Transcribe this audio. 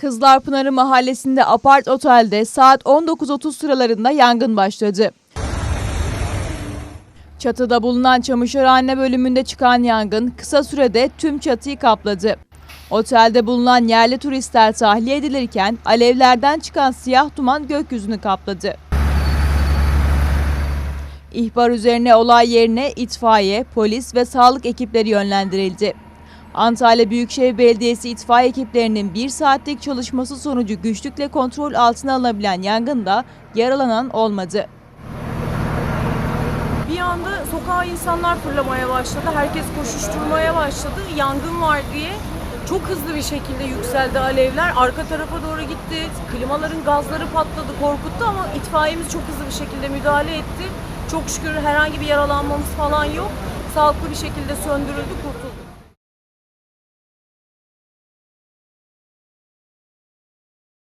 Kızlarpınarı mahallesinde apart otelde saat 19.30 sıralarında yangın başladı. Çatıda bulunan çamaşırhane bölümünde çıkan yangın kısa sürede tüm çatıyı kapladı. Otelde bulunan yerli turistler tahliye edilirken alevlerden çıkan siyah duman gökyüzünü kapladı. İhbar üzerine olay yerine itfaiye, polis ve sağlık ekipleri yönlendirildi. Antalya Büyükşehir Belediyesi itfaiye ekiplerinin bir saatlik çalışması sonucu güçlükle kontrol altına alınabilen yangında yaralanan olmadı. Bir anda sokağa insanlar fırlamaya başladı. Herkes koşuşturmaya başladı. Yangın var diye çok hızlı bir şekilde yükseldi alevler. Arka tarafa doğru gitti. Klimaların gazları patladı, korkuttu ama itfaiyemiz çok hızlı bir şekilde müdahale etti. Çok şükür herhangi bir yaralanmamız falan yok. Sağlıklı bir şekilde söndürüldü, kurtulduk.